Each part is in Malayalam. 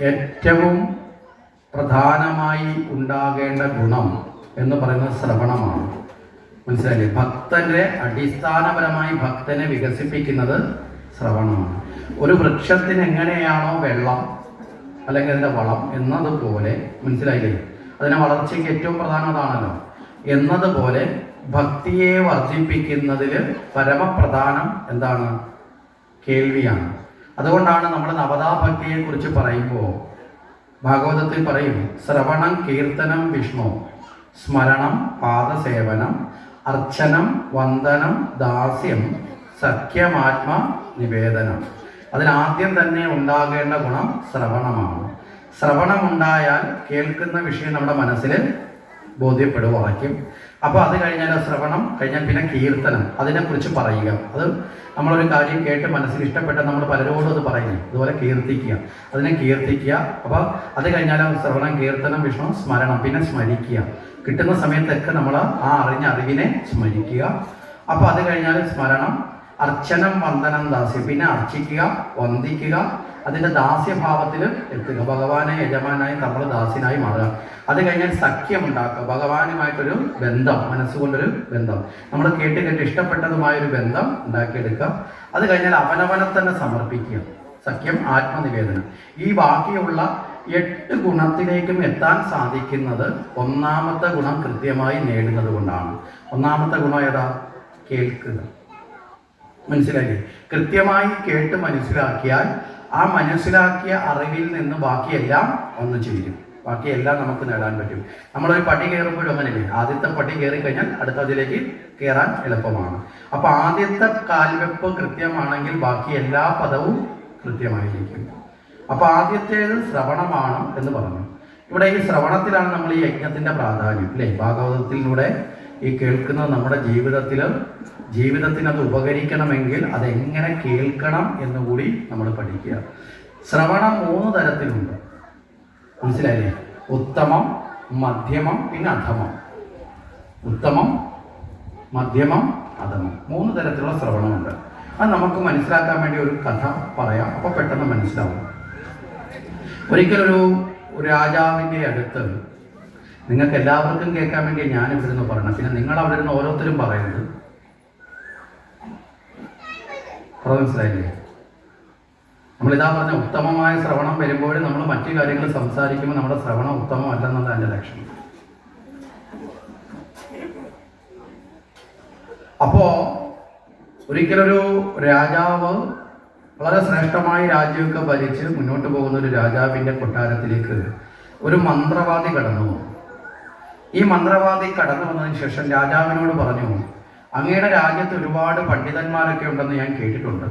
ഏറ്റവും പ്രധാനമായി ഉണ്ടാകേണ്ട ഗുണം എന്ന് പറയുന്നത് ശ്രവണമാണ്. മനസ്സിലായില്ലേ? ഭക്തന്റെ അടിസ്ഥാനപരമായി ഭക്തനെ വികസിപ്പിക്കുന്നത് ശ്രവണമാണ്. ഒരു വൃക്ഷത്തിന് എങ്ങനെയാണോ വെള്ളം അല്ലെങ്കിൽ അതിന്റെ വളം എന്നതുപോലെ മനസ്സിലായില്ലേ? അതിനെ വളർച്ചയ്ക്ക് ഏറ്റവും പ്രധാനം അതാണല്ലോ. എന്നതുപോലെ ഭക്തിയെ വർദ്ധിപ്പിക്കുന്നതിൽ പരമപ്രധാനം എന്താണ്? കേൾവിയാണ്. അതുകൊണ്ടാണ് നമ്മൾ നവതാഭക്തിയെ കുറിച്ച് പറയുമ്പോൾ ഭാഗവതത്തിൽ പറയും ശ്രവണം കീർത്തനം വിഷ്ണു സ്മരണം പാദസേവനം അർച്ചനം വന്ദനം ദാസ്യം സഖ്യമാത്മ നിവേദനം. അതിലാദ്യം തന്നെ ഉണ്ടാകേണ്ട ഗുണം ശ്രവണമാണ്. ശ്രവണമുണ്ടായാൽ കേൾക്കുന്ന വിഷയം നമ്മുടെ മനസ്സിൽ ബോധ്യപ്പെടും വാക്യം. അപ്പോൾ അത് കഴിഞ്ഞാൽ ശ്രവണം കഴിഞ്ഞാൽ പിന്നെ കീർത്തനം. അതിനെക്കുറിച്ച് പറയുക. അത് നമ്മളൊരു കാര്യം കേട്ട് മനസ്സിൽ ഇഷ്ടപ്പെട്ട നമ്മൾ പലരോടും അത് പറയുന്നു അതുപോലെ കീർത്തിക്കുക. അതിനെ കീർത്തിക്കുക. അപ്പോൾ അത് കഴിഞ്ഞാൽ ശ്രവണം കീർത്തനം വിഷ്ണു സ്മരണം പിന്നെ സ്മരിക്കുക. കിട്ടുന്ന സമയത്തൊക്കെ നമ്മൾ ആ അറിഞ്ഞ അറിവിനെ സ്മരിക്കുക. അപ്പോൾ അത് കഴിഞ്ഞാൽ സ്മരണം അർച്ചനം വന്ദനം ദാസ്യം. പിന്നെ അർച്ചിക്കുക വന്ദിക്കുക അതിന്റെ ദാസ്യഭാവത്തിൽ എത്തുക. ഭഗവാനെ യജമാനായി നമ്മൾ ദാസ്യനായി മാറുക. അത് കഴിഞ്ഞാൽ സഖ്യം ഉണ്ടാക്കുക. ഭഗവാനുമായിട്ടൊരു ബന്ധം മനസ്സുകൊണ്ടൊരു ബന്ധം. നമ്മൾ കേട്ട് കേട്ട് ഇഷ്ടപ്പെട്ടതുമായൊരു ബന്ധം ഉണ്ടാക്കിയെടുക്കുക. അത് കഴിഞ്ഞാൽ അവനവനെ തന്നെ സമർപ്പിക്കുക. സഖ്യം ആത്മനിവേദനം. ഈ ബാക്കിയുള്ള എട്ട് ഗുണത്തിലേക്കും എത്താൻ സാധിക്കുന്നത് ഒന്നാമത്തെ ഗുണം കൃത്യമായി നേടുന്നത് കൊണ്ടാണ്. ഒന്നാമത്തെ ഗുണം ഏതാ? കേൾക്കുക. മനസ്സിലാക്കി കൃത്യമായി കേട്ട് മനസ്സിലാക്കിയാൽ ആ മനസ്സിലാക്കിയ അറിവിൽ നിന്ന് ബാക്കിയെല്ലാം ഒന്ന് ചേരും. ബാക്കിയെല്ലാം നമുക്ക് നേടാൻ പറ്റും. നമ്മളൊരു പടി കയറുമ്പോഴും അങ്ങനെയല്ലേ ആദ്യത്തെ പടി കയറി കഴിഞ്ഞാൽ അടുത്ത അതിലേക്ക് കയറാൻ എളുപ്പമാണ്. അപ്പൊ ആദ്യത്തെ കാൽവെപ്പ് കൃത്യമാണെങ്കിൽ ബാക്കി എല്ലാ പദവും കൃത്യമായിരിക്കും. അപ്പൊ ആദ്യത്തേത് ശ്രവണമാണ് എന്ന് പറഞ്ഞു. ഇവിടെ ഈ ശ്രവണത്തിലാണ് നമ്മൾ ഈ യജ്ഞത്തിന്റെ പ്രാധാന്യം അല്ലേ? ഭാഗവതത്തിലൂടെ ഈ കേൾക്കുന്നത് നമ്മുടെ ജീവിതത്തിൽ ജീവിതത്തിന് അത് ഉപകരിക്കണമെങ്കിൽ അതെങ്ങനെ കേൾക്കണം എന്നുകൂടി നമ്മൾ പഠിക്കുക. ശ്രവണം മൂന്ന് തരത്തിലുണ്ട്. മനസ്സിലായില്ലേ? ഉത്തമം മധ്യമം പിന്നെ അധമം. ഉത്തമം മധ്യമം അധമം. മൂന്ന് തരത്തിലുള്ള ശ്രവണമുണ്ട്. അത് നമുക്ക് മനസ്സിലാക്കാൻ വേണ്ടി ഒരു കഥ പറയാം. അപ്പോൾ പെട്ടെന്ന് മനസ്സിലാവും. ഒരിക്കലൊരു ഒരു രാജാവിന്റെ അടുത്ത് നിങ്ങൾക്ക് എല്ലാവർക്കും കേൾക്കാൻ വേണ്ടി ഞാൻ ഇവിടെ നിന്ന് പറയണം. പിന്നെ നിങ്ങൾ അവിടെ നിന്ന് ഓരോരുത്തരും പറയുന്നത്. മനസ്സിലായില്ലേ? നമ്മളിതാ പറഞ്ഞ ഉത്തമമായ ശ്രവണം വരുമ്പോഴും നമ്മൾ മറ്റു കാര്യങ്ങൾ സംസാരിക്കുമ്പോൾ നമ്മുടെ ശ്രവണം ഉത്തമമല്ലെന്നുള്ള എന്റെ ലക്ഷണം അപ്പോ ഒരിക്കലൊരു രാജാവ് വളരെ ശ്രേഷ്ഠമായി രാജ്യമൊക്കെ ഭരിച്ച് മുന്നോട്ട് പോകുന്ന ഒരു രാജാവിന്റെ കൊട്ടാരത്തിലേക്ക് ഒരു മന്ത്രവാദി കടന്നു. ഈ മന്ത്രവാദി കടന്നു വന്നതിന് ശേഷം രാജാവിനോട് പറഞ്ഞു അങ്ങയുടെ രാജ്യത്ത് ഒരുപാട് പണ്ഡിതന്മാരൊക്കെ ഉണ്ടെന്ന് ഞാൻ കേട്ടിട്ടുണ്ട്.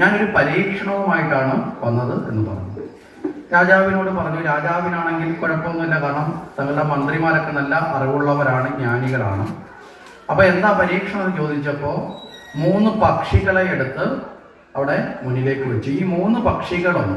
ഞാനൊരു പരീക്ഷണവുമായിട്ടാണ് വന്നത് എന്ന് പറഞ്ഞു. രാജാവിനോട് പറഞ്ഞു രാജാവിനാണെങ്കിൽ കുഴപ്പമൊന്നുമില്ല കാരണം തങ്ങളുടെ മന്ത്രിമാരൊക്കെ നല്ല അറിവുള്ളവരാണ് ജ്ഞാനികളാണ്. അപ്പൊ എന്താ പരീക്ഷണം എന്ന് ചോദിച്ചപ്പോൾ മൂന്ന് പക്ഷികളെ എടുത്ത് അവിടെ മുന്നിലേക്ക് വെച്ചു. ഈ മൂന്ന് പക്ഷികളും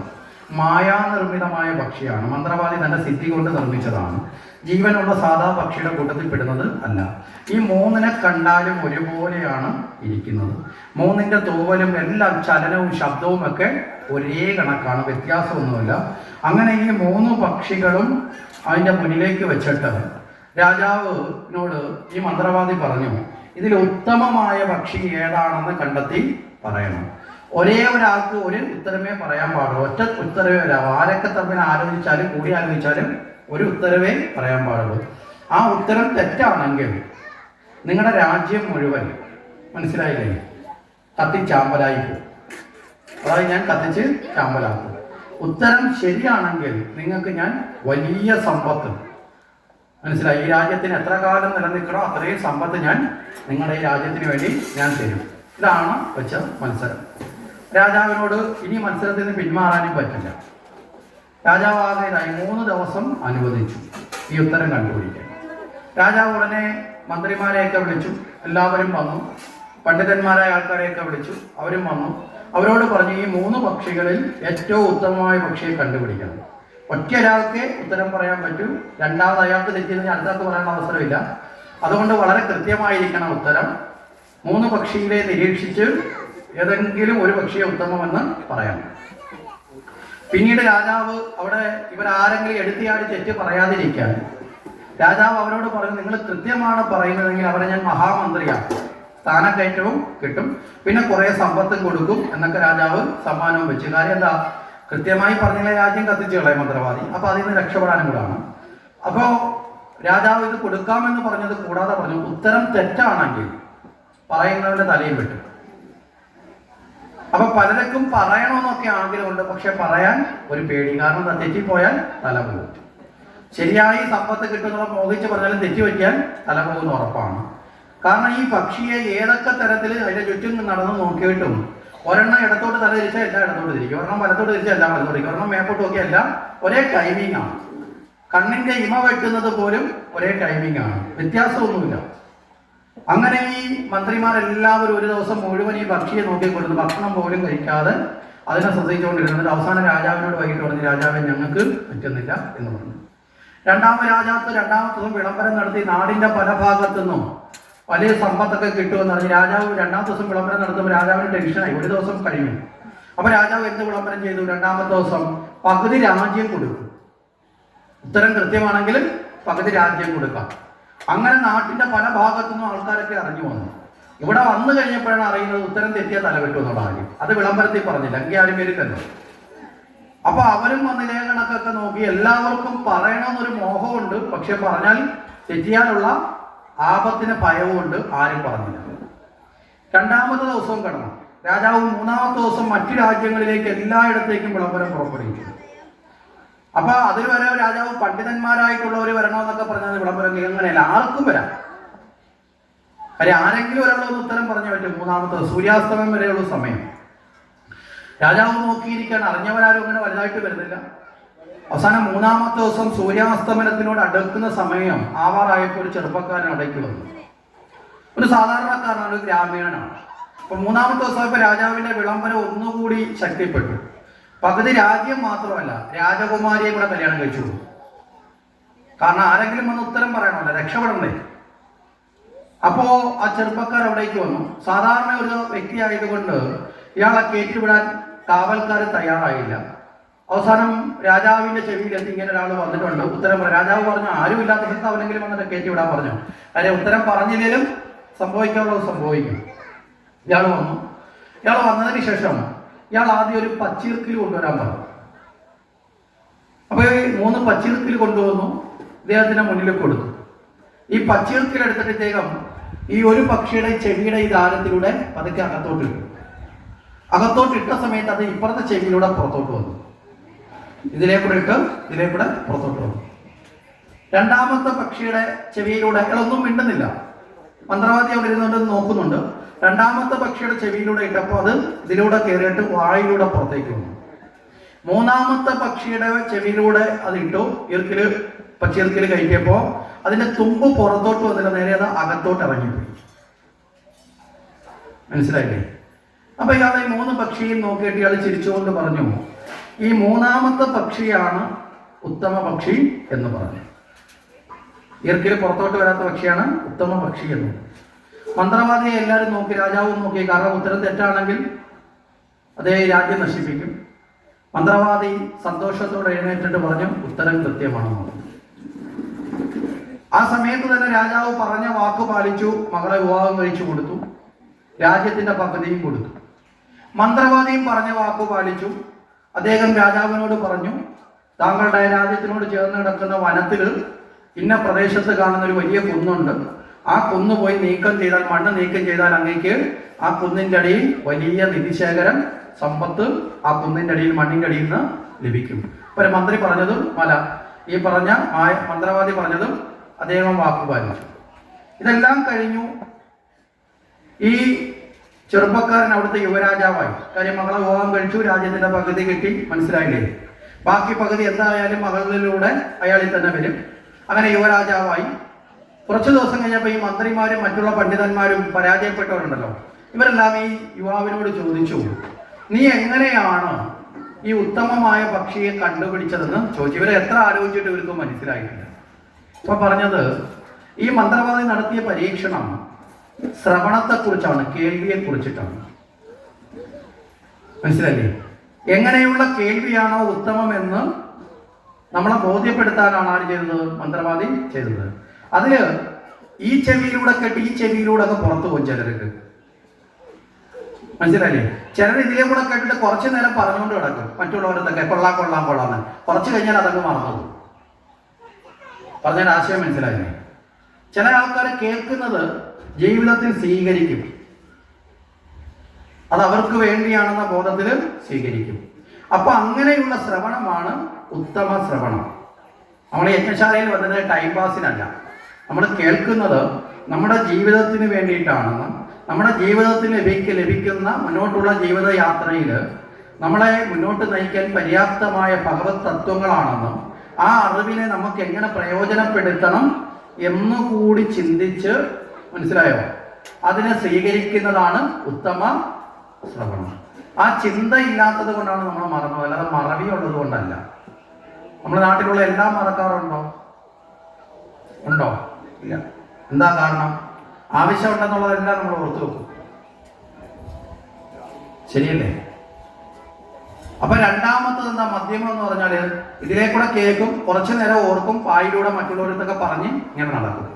മായാനിർമ്മിതമായ പക്ഷിയാണ്. മന്ത്രവാദി തന്റെ സിദ്ധി കൊണ്ട് നിർമ്മിച്ചതാണ്. ജീവനുള്ള സാധാ പക്ഷിയുടെ കൂട്ടത്തിൽ പെടുന്നത് അല്ല. ഈ മൂന്നിനെ കണ്ടാലും ഒരുപോലെയാണ് ഇരിക്കുന്നത്. മൂന്നിന്റെ തൂവലും എല്ലാം ചലനവും ശബ്ദവും ഒക്കെ ഒരേ കണക്കാണ്. വ്യത്യാസമൊന്നുമില്ല. അങ്ങനെ ഈ മൂന്ന് പക്ഷികളും അതിന്റെ മുന്നിലേക്ക് വെച്ചിട്ട് രാജാവിനോട് ഈ മന്ത്രവാദി പറഞ്ഞു ഇതിൽ ഉത്തമമായ പക്ഷി ഏതാണെന്ന് കണ്ടെത്തി പറയണം. ഒരേ ഒരാൾക്ക് ഒരു ഉത്തരമേ പറയാൻ പാടുള്ളൂ. ഒറ്റ ഉത്തരവേ വരാം ആരൊക്കെ തമ്മിൽ ആലോചിച്ചാലും കൂടി ആലോചിച്ചാലും ഒരു ഉത്തരവേ പറയാൻ പാടുള്ളൂ. ആ ഉത്തരം തെറ്റാണെങ്കിൽ നിങ്ങളുടെ രാജ്യം മുഴുവൻ മനസ്സിലായില്ലേ? കത്തി ചാമ്പലായി പോകും. അതായത് ഞാൻ കത്തിച്ച് ചാമ്പലാക്കും. ഉത്തരം ശരിയാണെങ്കിൽ നിങ്ങൾക്ക് ഞാൻ വലിയ സമ്പത്ത് മനസ്സിലായി. ഈ രാജ്യത്തിന് എത്ര കാലം നിലനിൽക്കണോ അത്രയും സമ്പത്ത് ഞാൻ നിങ്ങളുടെ ഈ രാജ്യത്തിന് വേണ്ടി ഞാൻ തരും. ഇതാണ് വെച്ച മത്സരം. രാജാവിനോട് ഇനി മത്സരത്തിൽ നിന്ന് പിന്മാറാനും പറ്റില്ല. രാജാവ് ആകെയായി മൂന്ന് ദിവസം അനുവദിച്ചു. ഈ ഉത്തരം കണ്ടുപിടിക്കാൻ. രാജാവ് ഉടനെ മന്ത്രിമാരെയൊക്കെ വിളിച്ചു. എല്ലാവരും വന്നു. പണ്ഡിതന്മാരായ ആൾക്കാരെയൊക്കെ വിളിച്ചു. അവരും വന്നു. അവരോട് പറഞ്ഞു ഈ മൂന്ന് പക്ഷികളിൽ ഏറ്റവും ഉത്തമമായ പക്ഷിയെ കണ്ടുപിടിക്കണം. ഒറ്റ ഒരാൾക്ക് ഉത്തരം പറയാൻ പറ്റൂ. രണ്ടാമത് അയാൾക്ക് തെറ്റിയിരുന്നെങ്കിൽ അടുത്താൾക്ക് പറയാൻ അവസരമില്ല. അതുകൊണ്ട് വളരെ കൃത്യമായിരിക്കണം ഉത്തരം. മൂന്ന് പക്ഷികളെ നിരീക്ഷിച്ച് ഏതെങ്കിലും ഒരു പക്ഷിയെ ഉത്തമമെന്ന് പറയാം. പിന്നീട് രാജാവ് അവിടെ ഇവരാരെങ്കിലും എടുത്തിയാടി തെറ്റ് പറയാതിരിക്കാൻ. രാജാവ് അവരോട് പറഞ്ഞു നിങ്ങൾ കൃത്യമാണ് പറയുന്നതെങ്കിൽ അവരെ ഞാൻ മഹാമന്ത്രിയാണ് സ്ഥാനക്കയറ്റവും കിട്ടും. പിന്നെ കുറെ സമ്പത്തും കൊടുക്കും. എന്നൊക്കെ രാജാവ് സമ്മാനവും വെച്ചു. കാര്യം എന്താ? കൃത്യമായി പറഞ്ഞില്ല രാജ്യം കത്തിച്ചു കളയും മന്ത്രവാദി. അപ്പൊ അതിൽ നിന്ന് രക്ഷപ്പെടാനും കൂടാണ്. അപ്പോ രാജാവ് ഇത് കൊടുക്കാമെന്ന് പറഞ്ഞത് കൂടാതെ പറഞ്ഞു ഉത്തരം തെറ്റാണെങ്കിൽ പറയുന്നവന്റെ തലയും വെട്ടും. അപ്പൊ പലർക്കും പറയണമെന്നൊക്കെ ആഗ്രഹമുണ്ട് പക്ഷെ പറയാൻ ഒരു പേടി. കാരണം തെറ്റിപ്പോയാൽ തല പോകും ശരിയായി സമ്പത്ത് കിട്ടുന്നവർ മോഹിച്ച് പറഞ്ഞാലും തെറ്റി വയ്ക്കാൻ തല പോകുന്ന ഉറപ്പാണ്. കാരണം ഈ പക്ഷിയെ ഏതൊക്കെ തരത്തിൽ അതിന്റെ ചുറ്റും നടന്ന് നോക്കിയിട്ടും ഒരെണ്ണം ഇടത്തോട്ട് തല തിരിച്ചാൽ എല്ലാം ഇടത്തോട്ട് തിരിക്കും. ഒരെണ്ണം വലത്തോട്ട് തിരിച്ചാൽ എല്ലാം വലത്തോട്ട് തിരിക്കും. ഒരെണ്ണം മേപ്പോട്ട് നോക്കിയാൽ എല്ലാം ഒരേ ടൈമിംഗ് ആണ്. കണ്ണിന്റെ ഇമ വെട്ടുന്നത് പോലും ഒരേ ടൈമിംഗ് ആണ്. വ്യത്യാസമൊന്നുമില്ല. അങ്ങനെ ഈ മന്ത്രിമാരെല്ലാവരും ഒരു ദിവസം മുഴുവൻ ഈ പക്ഷിയെ നോക്കിക്കൊണ്ടിരുന്നു ഭക്ഷണം പോലും കഴിക്കാതെ അതിനെ ശ്രദ്ധിച്ചുകൊണ്ടിരുന്നത് അവസാനം രാജാവിനോട് വൈകിട്ട് പറഞ്ഞു രാജാവെ ഞങ്ങൾക്ക് പറ്റുന്നില്ല എന്ന് പറഞ്ഞു. രണ്ടാമത് രാജാവ് രണ്ടാമത്തെ ദിവസം വിളംബരം നടത്തി നാടിന്റെ പല ഭാഗത്തു നിന്നും വലിയ സമ്പത്തൊക്കെ കിട്ടുമെന്ന് പറഞ്ഞ് രാജാവ് രണ്ടാമത്തെ ദിവസം വിളംബരം നടത്തുമ്പോൾ രാജാവിന് ടെൻഷനായി ഒരു ദിവസം കഴിഞ്ഞു. അപ്പൊ രാജാവ് എന്ത് വിളംബരം ചെയ്തു? രണ്ടാമത്തെ ദിവസം പകുതി രാജ്യം കൊടുക്കും. ഉത്തരം കൃത്യമാണെങ്കിൽ പകുതി രാജ്യം കൊടുക്കാം. അങ്ങനെ നാട്ടിന്റെ പല ഭാഗത്തു നിന്നും ആൾക്കാരൊക്കെ അറിഞ്ഞു വന്നു. ഇവിടെ വന്നു കഴിഞ്ഞപ്പോഴാണ് അറിയുന്നത് ഉത്തരം തെറ്റിയ തലവെട്ടു എന്നുള്ള കാര്യം. അത് വിളംബരത്തിൽ പറഞ്ഞില്ല. എങ്കിൽ ആരും വരില്ലല്ലോ അപ്പൊ അവരും വന്ന് ലേഖനക്കൊക്കെ നോക്കി എല്ലാവർക്കും പറയണമെന്നൊരു മോഹമുണ്ട്. പക്ഷെ പറഞ്ഞാൽ തെറ്റിയാനുള്ള ആപത്തിന് ഭയവുമുണ്ട്. ആരും പറഞ്ഞില്ല. രണ്ടാമത്തെ ദിവസവും കടന്നു. രാജാവ് മൂന്നാമത്തെ ദിവസം മറ്റു രാജ്യങ്ങളിലേക്ക് എല്ലായിടത്തേക്കും വിളംബരം പുറപ്പെടുവിച്ചു. അപ്പൊ അതിൽ വരെ രാജാവ് പണ്ഡിതന്മാരായിട്ടുള്ളവർ വരണമെന്നൊക്കെ പറഞ്ഞത് വിളംബരം അങ്ങനെയല്ല ആർക്കും വരാം. കാര്യം ആരെങ്കിലും ഒരാളൊന്ന് ഉത്തരം പറഞ്ഞു പറ്റും മൂന്നാമത്തെ സൂര്യാസ്തമയം വരെയുള്ള സമയം. രാജാവ് നോക്കിയിരിക്കാൻ അറിഞ്ഞവരാരും അങ്ങനെ വലുതായിട്ട് വരുന്നില്ല. അവസാനം മൂന്നാമത്തെ ദിവസം സൂര്യാസ്തമനത്തിനോട് അടുക്കുന്ന സമയം ആവാറായപ്പോൾ ഒരു ചെറുപ്പക്കാരൻ അടയ്ക്ക് വന്നു. ഒരു സാധാരണക്കാരനാണ് ഒരു ഗ്രാമീണനാണ്. അപ്പൊ മൂന്നാമത്തെ ദിവസം ഇപ്പൊ രാജാവിന്റെ വിളംബരം ഒന്നുകൂടി ശക്തിപ്പെട്ടു. പകുതി രാജ്യം മാത്രമല്ല രാജകുമാരിയെ കൂടെ കല്യാണം കഴിച്ചു. കാരണം ആരെങ്കിലും വന്ന് ഉത്തരം പറയണമല്ലോ രക്ഷപ്പെടണ്ടേ? അപ്പോ ആ ചെറുപ്പക്കാർ അവിടേക്ക് വന്നു. സാധാരണ ഒരു വ്യക്തി ആയതുകൊണ്ട് ഇയാളെ കയറ്റിവിടാൻ കാവൽക്കാർ തയ്യാറായില്ല. അവസാനം രാജാവിന്റെ ചെവിയിലെത്തി ഇങ്ങനെ ഒരാൾ വന്നിട്ടുണ്ട്. ഉത്തരം രാജാവ് പറഞ്ഞു ആരും ഇല്ലാത്ത സ്ഥലത്ത് അവനെങ്കിലും വന്നിട്ട് കയറ്റിവിടാൻ പറഞ്ഞു. അല്ലെ ഉത്തരം പറഞ്ഞില്ലെങ്കിലും സംഭവിക്കാനുള്ളത് സംഭവിക്കും. ഇയാൾ വന്നു. ഇയാൾ വന്നതിന് ശേഷം ഇയാൾ ആദ്യം ഒരു പച്ചീർക്കിൽ കൊണ്ടുവരാൻ പറഞ്ഞു. അപ്പൊ ഈ മൂന്ന് പച്ചീർക്കിൽ കൊണ്ടുവന്നു. ഇദ്ദേഹത്തിന്റെ മുന്നിൽ കൊടുത്തു. ഈ പച്ചീർക്കിൽ എടുത്തിട്ട് ഇദ്ദേഹം ഈ ഒരു പക്ഷിയുടെ ചെവിയുടെ ഈ ദാരത്തിലൂടെ പതുക്കെ അകത്തോട്ട് അകത്തോട്ട് ഇട്ട സമയത്ത് അത് ഇപ്പുറത്തെ ചെവിയിലൂടെ പുറത്തോട്ട് വന്നു. ഇതിലെ കൂടെ ഇട്ട് ഇതിലെ കൂടെ പുറത്തോട്ട് വന്നു. രണ്ടാമത്തെ പക്ഷിയുടെ ചെവിയിലൂടെ അയാളൊന്നും മിണ്ടുന്നില്ല. മന്ത്രവാദി അവിടെ ഇരുന്നുകൊണ്ട് നോക്കുന്നുണ്ട്. രണ്ടാമത്തെ പക്ഷിയുടെ ചെവിയിലൂടെ ഇട്ടപ്പോൾ അത് ഇതിലൂടെ കയറിയിട്ട് വായിലൂടെ പുറത്തേക്ക് വന്നു. മൂന്നാമത്തെ പക്ഷിയുടെ ചെവിയിലൂടെ അത് ഇട്ടു. ഇർക്കിൽ പച്ചിർക്കിൽ കഴിക്കിയപ്പോ അതിന്റെ തുമ്പ് പുറത്തോട്ട് വന്നില്ല നേരെ അത് അകത്തോട്ട് ഇറങ്ങിപ്പോയി മനസ്സിലായില്ലേ? അപ്പൊ ഇയാൾ ഈ മൂന്ന് പക്ഷിയും നോക്കിയിട്ട് ഇയാൾ ചിരിച്ചുകൊണ്ട് പറഞ്ഞു ഈ മൂന്നാമത്തെ പക്ഷിയാണ് ഉത്തമ പക്ഷി എന്ന് പറഞ്ഞു. ഇയർക്കിൽ പുറത്തോട്ട് വരാത്ത പക്ഷിയാണ് ഉത്തമ പക്ഷി എന്ന് മന്ത്രവാദിയെ എല്ലാവരും നോക്കി രാജാവും നോക്കി. കാരണം ഉത്തരം തെറ്റാണെങ്കിൽ അതേ രാജ്യം നശിപ്പിക്കും. മന്ത്രവാദി സന്തോഷത്തോടെ എഴുന്നേറ്റിട്ട് പറഞ്ഞു ഉത്തരം കൃത്യമാണ്. ആ സമയത്ത് തന്നെ രാജാവ് പറഞ്ഞ വാക്ക് പാലിച്ചു മകളെ വിവാഹം കഴിച്ചു കൊടുത്തു. രാജ്യത്തിന്റെ പകുതിയും കൊടുത്തു. മന്ത്രവാദിയും പറഞ്ഞ വാക്ക് പാലിച്ചു. അദ്ദേഹം രാജാവിനോട് പറഞ്ഞു താങ്കളുടെ രാജ്യത്തിനോട് ചേർന്ന് കിടക്കുന്ന വനത്തിൽ ഇന്ന പ്രദേശത്ത് കാണുന്ന ഒരു വലിയ കുന്നുണ്ട്. ആ കുന്ന് പോയി നീക്കം ചെയ്താൽ മണ്ണ് നീക്കം ചെയ്താൽ അങ്ങേക്ക് ആ കുന്നിന്റെ അടിയിൽ വലിയ നിധിശേഖരം സമ്പത്ത് ആ കുന്നിന്റെ അടിയിൽ മണ്ണിന്റെ അടിയിൽ നിന്ന് ലഭിക്കും. ഒരു മന്ത്രി പറഞ്ഞതും മല. ഈ പറഞ്ഞ മന്ത്രവാദി പറഞ്ഞതും അദ്ദേഹം വാക്കുപാലിച്ചു ഇതെല്ലാം കഴിഞ്ഞു. ഈ ചെറുപ്പക്കാരൻ അവിടുത്തെ യുവരാജാവായി. കാര്യം മകളെ വിവാഹം കഴിച്ചു രാജ്യത്തിന്റെ പകുതി കിട്ടി മനസ്സിലായില്ലേ? ബാക്കി പകുതി എന്തായാലും മകളിലൂടെ അയാളിൽ തന്നെ വരും. അങ്ങനെ യുവരാജാവായി. കുറച്ചു ദിവസം കഴിഞ്ഞപ്പോൾ ഈ മന്ത്രിമാരും മറ്റുള്ള പണ്ഡിതന്മാരും പരാജയപ്പെട്ടവരുണ്ടല്ലോ. ഇവരെല്ലാം ഈ യുവാവിനോട് ചോദിച്ചു നീ എങ്ങനെയാണ് ഈ ഉത്തമമായ പക്ഷിയെ കണ്ടുപിടിച്ചതെന്ന്? ചോദിച്ചു. ഇവരെ എത്ര ആലോചിച്ചിട്ട് ഇവർക്ക് മനസ്സിലായിട്ടുണ്ട് അപ്പൊ പറഞ്ഞത് ഈ മന്ത്രവാദി നടത്തിയ പരീക്ഷണം ശ്രവണത്തെ കുറിച്ചാണ് കേൾവിയെ കുറിച്ചിട്ടാണ് മനസ്സിലല്ലേ എങ്ങനെയുള്ള കേൾവിയാണോ ഉത്തമമെന്ന് നമ്മളെ ബോധ്യപ്പെടുത്താനാണ് ആര് ചെയ്തത് മന്ത്രവാദി ചെയ്തത്. അതിൽ ഈ ചെവിയിലൂടെ കെട്ടി ഈ ചെവിയിലൂടെ ഒക്കെ പുറത്തു പോകും ചിലർക്ക്. മനസ്സിലായില്ലേ? ചിലർ ഇതിലെ കൂടെ കേട്ടിട്ട് കുറച്ചു നേരം പറഞ്ഞുകൊണ്ട് കിടക്കും. മറ്റുള്ളവരത്തൊക്കെ കൊള്ളാം കൊള്ളാം കൊള്ളാന്ന്. കുറച്ച് കഴിഞ്ഞാൽ അതങ്ങ് മറന്നു പറഞ്ഞാൽ ആശയം മനസ്സിലായില്ലേ? ചില ആൾക്കാർ കേൾക്കുന്നത് ജീവിതത്തിൽ സ്വീകരിക്കും. അത് അവർക്ക് വേണ്ടിയാണെന്ന ബോധത്തിൽ സ്വീകരിക്കും. അപ്പൊ അങ്ങനെയുള്ള ശ്രവണമാണ് ഉത്തമ ശ്രവണം. നമ്മൾ യജ്ഞശാലയിൽ വന്നത് ടൈം പാസിനല്ല നമ്മൾ കേൾക്കുന്നത് നമ്മുടെ ജീവിതത്തിന് വേണ്ടിയിട്ടാണെന്നും നമ്മുടെ ജീവിതത്തിൽ ലഭിക്ക ലഭിക്കുന്ന മുന്നോട്ടുള്ള ജീവിത യാത്രയിൽ നമ്മളെ മുന്നോട്ട് നയിക്കാൻ പര്യാപ്തമായ ഭഗവത് തത്വങ്ങളാണെന്നും ആ അറിവിനെ നമുക്ക് എങ്ങനെ പ്രയോജനപ്പെടുത്തണം എന്നുകൂടി ചിന്തിച്ച് മനസ്സിലായോ? അതിനെ സ്വീകരിക്കുന്നതാണ് ഉത്തമ ശ്രവണം. ആ ചിന്ത ഇല്ലാത്തത് കൊണ്ടാണ് നമ്മൾ മറന്നത് അല്ലാതെ മറവി ഉള്ളത് കൊണ്ടല്ല. നമ്മുടെ നാട്ടിലുള്ള എല്ലാം മറക്കാറുണ്ടോ? ഉണ്ടോ? ഇല്ല. എന്താ കാരണം? ആവശ്യമുണ്ടെന്നുള്ളതെല്ലാം നമ്മൾ ഓർത്തു വെക്കും. ശരിയല്ലേ? അപ്പൊ രണ്ടാമത്തത് എന്താ? മദ്യമം എന്ന് പറഞ്ഞാൽ ഇതിലെ കൂടെ കേൾക്കും കുറച്ചു നേരം ഓർക്കും പായിലൂടെ മറ്റുള്ളവരത്തൊക്കെ പറഞ്ഞ് ഇങ്ങനെ നടക്കും.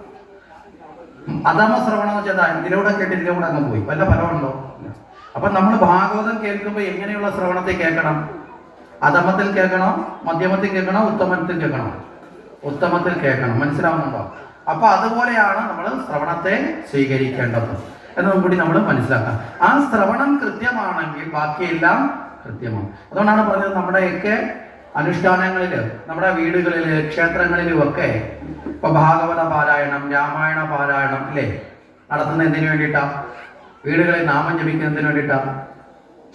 അതാമ ശ്രവണം എന്ന് വെച്ചാൽ ഇതിലൂടെ കേട്ട് ഇതിലൂടെ അങ്ങ് പോയി. വല്ല ഫലമുണ്ടോ. അപ്പൊ നമ്മൾ ഭാഗവതം കേൾക്കുമ്പോൾ എങ്ങനെയുള്ള ശ്രവണത്തെ കേൾക്കണം? അധമത്തിൽ കേൾക്കണോ? മധ്യമത്തിൽ കേൾക്കണോ? ഉത്തമത്തിൽ കേൾക്കണോ? ഉത്തമത്തിൽ കേൾക്കണം. മനസ്സിലാവുന്നുണ്ടോ? അപ്പൊ അതുപോലെയാണ് നമ്മൾ ശ്രവണത്തെ സ്വീകരിക്കേണ്ടത്. എന്നും കൂടി നമ്മൾ മനസ്സിലാക്കാം. ആ ശ്രവണം കൃത്യമാണെങ്കിൽ ബാക്കിയെല്ലാം കൃത്യമാണ് അതുകൊണ്ടാണ് പറഞ്ഞത് നമ്മുടെയൊക്കെ അനുഷ്ഠാനങ്ങളിൽ നമ്മുടെ വീടുകളിൽ ക്ഷേത്രങ്ങളിലും ഒക്കെ ഇപ്പൊ ഭാഗവത പാരായണം രാമായണ പാരായണം അല്ലേ നടത്തുന്ന എന്തിനു വേണ്ടിയിട്ടാ? വീടുകളിൽ നാമം ജപിക്കുന്നതിന് വേണ്ടിയിട്ടാ?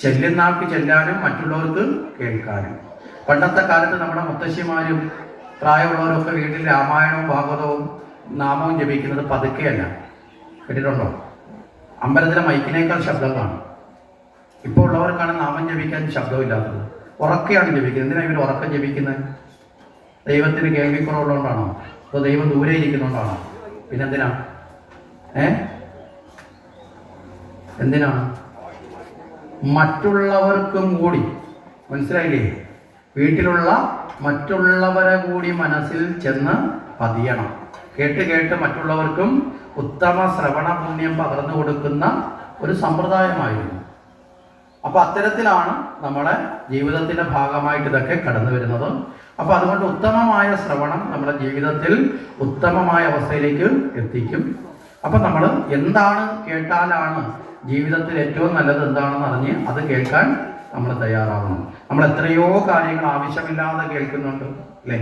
ചെല്ലുന്നാൾക്ക് ചെല്ലാനും മറ്റുള്ളവർക്ക് കേൾക്കാനും. പണ്ടത്തെ കാലത്ത് നമ്മുടെ മുത്തശ്ശിമാരും പ്രായമുള്ളവരൊക്കെ വീട്ടിൽ രാമായണവും ഭാഗവതവും നാമവും ജപിക്കുന്നത് പതുക്കെയല്ല. കേട്ടിട്ടുണ്ടോ? അമ്പലത്തിലെ മൈക്കിനേക്കാൾ ശബ്ദം കാണും ഇപ്പോൾ ഉള്ളവർക്കാണ് നാമം ജപിക്കാൻ ശബ്ദമില്ലാത്തത്. ഉറക്കെയാണ് ജപിക്കുന്നത്. എന്തിനാണ് ഇവർ ഉറക്കം ജപിക്കുന്നത്? ദൈവത്തിന് കേൾവിക്കുറവുള്ളതുകൊണ്ടാണോ? അപ്പോൾ ദൈവം ദൂരെ ഇരിക്കുന്നതുകൊണ്ടാണോ? പിന്നെന്തിനാ? ഏ? എന്തിനാണ് മറ്റുള്ളവർക്കും കൂടി. മനസ്സിലായില്ലേ? വീട്ടിലുള്ള മറ്റുള്ളവരെ കൂടി മനസ്സിൽ ചെന്ന് പതിയണം. കേട്ട് കേട്ട് മറ്റുള്ളവർക്കും ഉത്തമ ശ്രവണ പുണ്യം പകർന്നു കൊടുക്കുന്ന ഒരു സമ്പ്രദായമായിരുന്നു. അപ്പോൾ അത്തരത്തിലാണ് നമ്മുടെ ജീവിതത്തിന്റെ ഭാഗമായിട്ട് ഇതൊക്കെ കടന്നു വരുന്നത്. അപ്പോൾ അതുകൊണ്ട് ഉത്തമമായ ശ്രവണം നമ്മുടെ ജീവിതത്തിൽ ഉത്തമമായ അവസ്ഥയിലേക്ക് എത്തിക്കും. അപ്പൊ നമ്മൾ എന്താണ് കേട്ടാലാണ് ജീവിതത്തിൽ ഏറ്റവും നല്ലത് എന്താണെന്ന് അറിഞ്ഞ് അത് കേൾക്കാൻ നമ്മൾ തയ്യാറാവണം. നമ്മൾ എത്രയോ കാര്യങ്ങൾ ആവശ്യമില്ലാതെ കേൾക്കുന്നുണ്ട് അല്ലേ?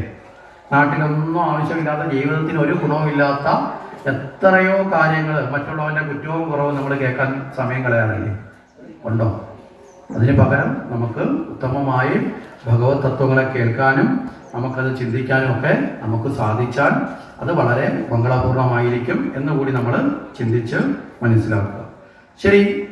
നാട്ടിലൊന്നും ആവശ്യമില്ലാത്ത ജീവിതത്തിന് ഒരു ഗുണവുമില്ലാത്ത എത്രയോ കാര്യങ്ങൾ മറ്റുള്ളവന്റെ കുറ്റവും കുറവും നമ്മൾ കേൾക്കാൻ സമയം കളയാറില്ലേ? ഉണ്ടോ? അതിന് പകരം നമുക്ക് ഉത്തമമായി ഭഗവത് തത്വങ്ങളെ കേൾക്കാനും നമുക്കത് ചിന്തിക്കാനും ഒക്കെ നമുക്ക് സാധിച്ചാൽ അത് വളരെ മംഗളപൂർണമായിരിക്കും എന്നുകൂടി നമ്മൾ ചിന്തിച്ച് മനസ്സിലാക്കുക. ശരി